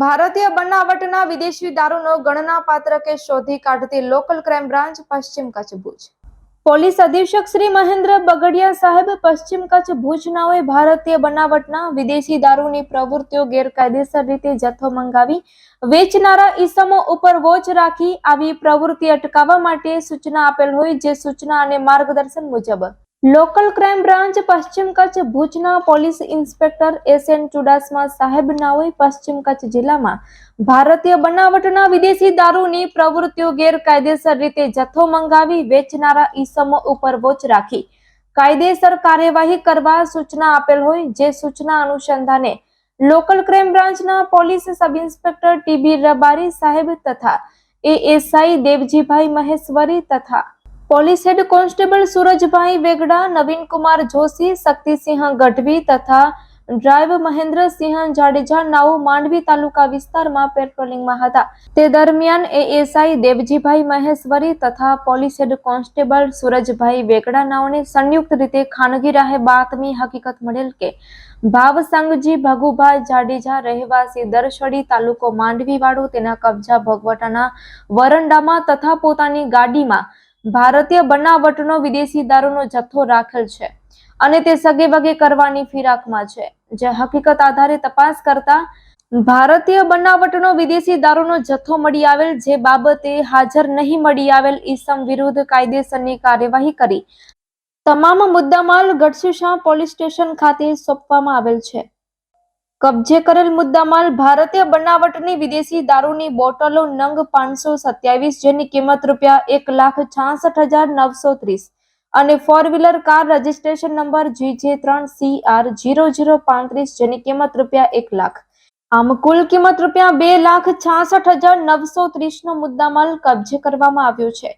ભારતીય બનાવટના વિદેશી દારૂનો ગણનાપાત્ર કેસ શોધી કાઢતી લોકલ ક્રાઇમ બ્રાન્ચ પશ્ચિમ કચ્છ ભુજ. પોલીસ અધિક્ષક શ્રી મહેન્દ્ર બગડિયા સાહેબ પશ્ચિમ કચ્છ ભુજનાઓએ ભારતીય બનાવટના વિદેશી દારૂની પ્રવૃત્તિઓ ગેરકાયદેસર રીતે જથ્થો મંગાવી, વેચનારા ઈસમો ઉપર વોચ રાખી આવી પ્રવૃત્તિ અટકાવવા માટે સૂચના આપેલ હોય જે સૂચના અને માર્ગદર્શન મુજબ લોકલ ક્રાઇમ બ્રાન્ચ પશ્ચિમ કચ્છ ભુજના police inspector S N Chudasama સાહેબ નાઓએ પશ્ચિમ કચ્છ જિલ્લામાં ભારતીય બનાવટના વિદેશી દારૂની પ્રવૃત્તિઓ ગેરકાયદેસર રીતે જથ્થો મંગાવી વેચનારા ઈસમો ઉપર વોચ રાખી. કાયદેસર કાર્યવાહી કરવા સૂચના આપેલ હોય જે સૂચના અનુસંધાને લોકલ ક્રાઇમ બ્રાન્ચના police sub inspector TB Rabari સાહેબ તથા એએસઆઈ દેવજીભાઈ મહેશ્વરી તથા police head constable Surajbhai Vegada, Navinkumar Joshi, Shaktisinh Gadhvi તથા ડ્રાઈવ મહેન્દ્રસિંહ જાડેજા નાઓ માંડવી તાલુકા વિસ્તારમાં પેટ્રોલિંગમાં હતા. તે દરમિયાન એએસઆઈ દેવજીભાઈ મહેશ્વરી તથા police head constable Surajbhai Vegada નાઓને સંયુક્ત રીતે ખાનગી રાહે બાતમી હકીકત મળેલ કે ભાવસંગજી ભગુભાઈ જાડેજા રહેવાસી દરશડી તાલુકો માંડવી વાળો તેના કબજા ભગવટાના વરંડામાં તથા પોતાની ગાડીમાં ભારતીય બનાવટનો વિદેશી દારૂનો જથ્થો રાખેલ છે અને તે સગે વગે કરવાની ફિરાકમાં છે. જે હકીકત આધારે તપાસ કરતા ભારતીય બનાવટનો વિદેશી દારૂનો જથ્થો મળી આવેલ, જે બાબતે હાજર નહીં મળી આવેલ ઈસમ વિરુદ્ધ કાયદેસરની કાર્યવાહી કરી. તમામ મુદ્દામાલ ગઢસીશાહ પોલીસ સ્ટેશન ખાતે સોંપવામાં આવેલ છે. કબજે કરેલ મુદ્દામાલ ભારતીય બનાવટની વિદેશી દારૂની બોટલો નંગ પાંચસો સત્યાવીસ, જેની કિંમત રૂપિયા એક લાખ છાસઠ હજાર નવસો ત્રીસ અને four wheeler car registration number GJ ત્રણ સી આર જીરો જીરો પાંત્રીસ, જેની કિંમત રૂપિયા એક લાખ. આમ કુલ કિંમત રૂપિયા બે લાખ છાસઠ હજાર નવસો ત્રીસનો મુદ્દામાલ કબજે કરવામાં આવ્યો છે.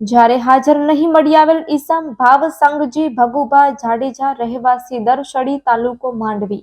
જ્યારે હાજર નહીં મળી આવેલ ઈસમ ભાવ સંઘજી ભગુભા જાડેજા, રહેવાસી દરશડી તાલુકો માંડવી.